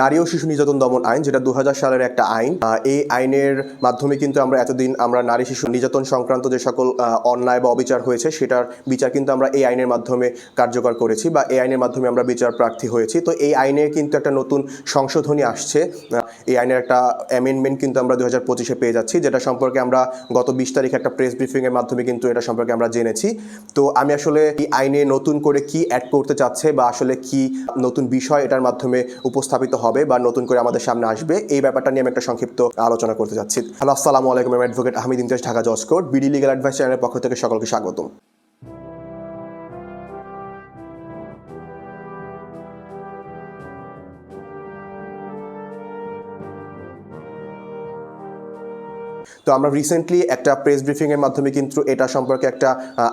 নারী ও শিশু নির্যাতন দমন আইন, যেটা দু হাজার সালের একটা আইন। এই আইনের মাধ্যমে কিন্তু আমরা এতদিন আমরা নারী শিশু নির্যাতন সংক্রান্ত যে সকল অন্যায় বা অবিচার হয়েছে, সেটার বিচার কিন্তু আমরা এই আইনের মাধ্যমে কার্যকর করেছি বা এই আইনের মাধ্যমে আমরা বিচার প্রার্থী হয়েছি। তো এই আইনে কিন্তু একটা নতুন সংশোধনী আসছে। এই আইনের একটা অ্যামেন্ডমেন্ট কিন্তু আমরা দু হাজার পঁচিশে পেয়ে যাচ্ছি, যেটা সম্পর্কে আমরা গত বিশ তারিখে একটা প্রেস ব্রিফিংয়ের মাধ্যমে কিন্তু এটা সম্পর্কে আমরা জেনেছি। তো আমি আসলে এই আইনে নতুন করে কি অ্যাড করতে চাচ্ছে বা আসলে কি নতুন বিষয় এটার মাধ্যমে উপস্থাপিত হবে বা নতুন করে আমাদের সামনে আসবে, এই ব্যাপারটা নিয়ে আমি একটা সংক্ষিপ্ত আলোচনা করতে যাচ্ছি হ্যালো, আসসালামু আলাইকুম অ্যাডভোকেট আহমেদ ইমতিয়াজ, ঢাকা জজ কোর্ট, বিডি লিগাল অ্যাডভাইস চ্যানেলের পক্ষ থেকে সকলকে স্বাগতম। তো আমরা রিসেন্টলি একটা প্রেস ব্রিফিংয়ের মাধ্যমে কিন্তু এটা সম্পর্কে একটা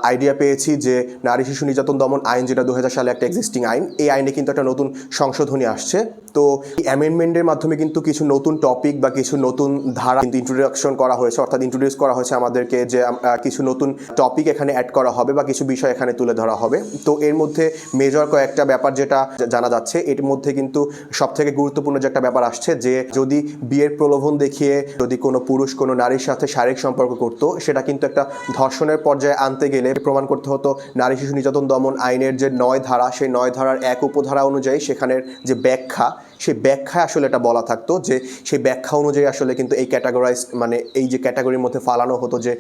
আইডিয়া পেয়েছি যে নারী শিশু নির্যাতন দমন আইন যেটা দু হাজার সালে একটা এক্সিস্টিং আইন, এই আইনে কিন্তু একটা নতুন সংশোধনী আসছে। তো এই অ্যামেন্ডমেন্টের মাধ্যমে কিন্তু কিছু নতুন টপিক বা কিছু নতুন ধারা কিন্তু ইন্ট্রোডাকশন করা হয়েছে, অর্থাৎ ইন্ট্রোডিউস করা হয়েছে আমাদেরকে যে কিছু নতুন টপিক এখানে অ্যাড করা হবে বা কিছু বিষয় এখানে তুলে ধরা হবে। তো এর মধ্যে মেজর কয়েকটা ব্যাপার যেটা জানা যাচ্ছে, এর মধ্যে কিন্তু সবথেকে গুরুত্বপূর্ণ যে একটা ব্যাপার আসছে যে যদি বিয়ের প্রলোভন দেখিয়ে যদি কোনো পুরুষ কোনো নারীর সাথে শারীরিক সম্পর্ক করত, সেটা কিন্তু একটা ধর্ষণের পর্যায়ে আনতে গেলে প্রমাণ করতে হতো নারী শিশু নির্যাতন দমন আইনের যে নয় ধারা, সেই নয় ধারার এক উপধারা অনুযায়ী সেখানের যে ব্যাখ্যা সেই ব্যাখ্যায় আসলে এটা বলা থাকতো যে সেই ব্যাখ্যা অনুযায়ী আসলে কিন্তু এই ক্যাটাগরাইজ মানে এই যে ক্যাটাগরির মধ্যে ফালানো হতো যে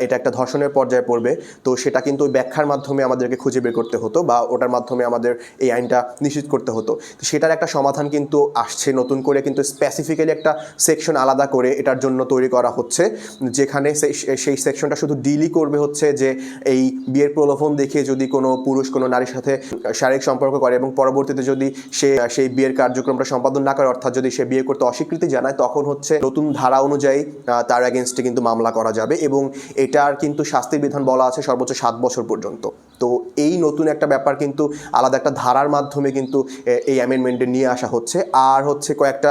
এটা একটা ধর্ষণের পর্যায়ে পড়বে, তো সেটা কিন্তু ওই ব্যাখ্যার মাধ্যমে আমাদেরকে খুঁজে বের করতে হতো বা ওটার মাধ্যমে আমাদের এই আইনটা নিশ্চিত করতে হতো। তো সেটার একটা সমাধান কিন্তু আসছে, নতুন করে কিন্তু স্পেসিফিক্যালি একটা সেকশন আলাদা করে এটার জন্য তৈরি করা হচ্ছে, যেখানে সেই- সেকশনটা শুধু ডিলই করবে হচ্ছে যে এই বিয়ের প্রলোভন দেখে যদি কোনো পুরুষ কোনো নারীর সাথে শারীরিক সম্পর্ক করে এবং পরবর্তীতে যদি সে, সেই বিয়ের কার্যক্রমটা সম্পাদন না করে, অর্থাৎ যদি সে বিয়ে করতে অস্বীকৃতি জানায়, তখন হচ্ছে নতুন ধারা অনুযায়ী তার অ্যাগেনস্টে কিন্তু মামলা করা যাবে এবং এটার কিন্তু শাস্তির বিধান বলা আছে সর্বোচ্চ সাত বছর পর্যন্ত। তো এই নতুন একটা ব্যাপার কিন্তু আলাদা একটা ধারার মাধ্যমে কিন্তু এই অ্যামেন্ডমেন্টে নিয়ে আসা হচ্ছে। আর হচ্ছে কয়েকটা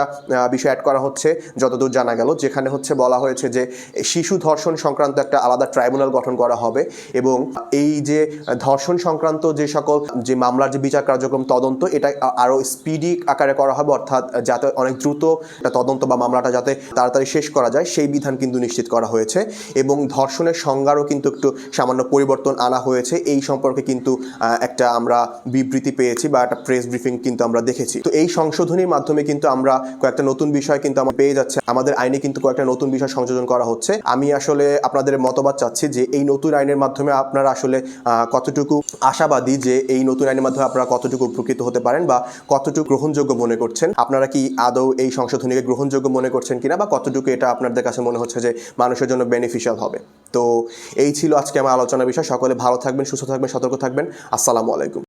বিষয় অ্যাড করা হচ্ছে, যতদূর জানা গেল, যেখানে হচ্ছে বলা হয়েছে যে, শিশু ধর্ষণ সংক্রান্ত একটা আলাদা ট্রাইব্যুনাল গঠন করা হবে এবং এই যে ধর্ষণ সংক্রান্ত যে সকল, যে মামলার যে বিচার কার্যক্রম তদন্ত, এটা আরও আরও স্পিডি আকারে করা হবে। অর্থাৎ যাতে অনেক দ্রুত তদন্ত বা মামলাটা যাতে তাড়াতাড়ি শেষ করা যায়, সেই বিধান কিন্তু নিশ্চিত করা হয়েছে। এবং ধর্ষণের সংজ্ঞারও কিন্তু একটু সামান্য পরিবর্তন আনা হয়েছে। এই সম্পর্কে কিন্তু একটা আমরা বিবৃতি পেয়েছি বা একটা প্রেস ব্রিফিং কিন্তু আমরা দেখেছি। তো এই সংশোধনীর মাধ্যমে কিন্তু আমরা কয়েকটা নতুন বিষয় কিন্তু আমরা পেয়ে যাচ্ছে। আমাদের আইনে কিন্তু কয়েকটা নতুন বিষয় সংযোজন করা হচ্ছে। আমি আসলে আপনাদের মতবাদ চাচ্ছি যে, এই নতুন আইনের মাধ্যমে আপনারা আসলে কতটুকু আশাবাদী যে, এই নতুন আইনের মাধ্যমে আপনারা কতটুকু উপকৃত হতে পারেন বা কতটুকু গ্রহণযোগ্য মনে করছেন। আপনারা কি আদৌ এই সংশোধনীকে গ্রহণযোগ্য মনে করছেন কিনা বা কতটুকু এটা আপনাদের কাছে মনে হচ্ছে যে মানুষের জন্য বেনিফিশিয়াল হবে? তো এই ছিল আজকে আমার আলোচনা বিষয়। সকলে ভালো থাকবেন, সুস্থ থাকবেন, সতর্ক থাকবেন। আসসালামু আলাইকুম।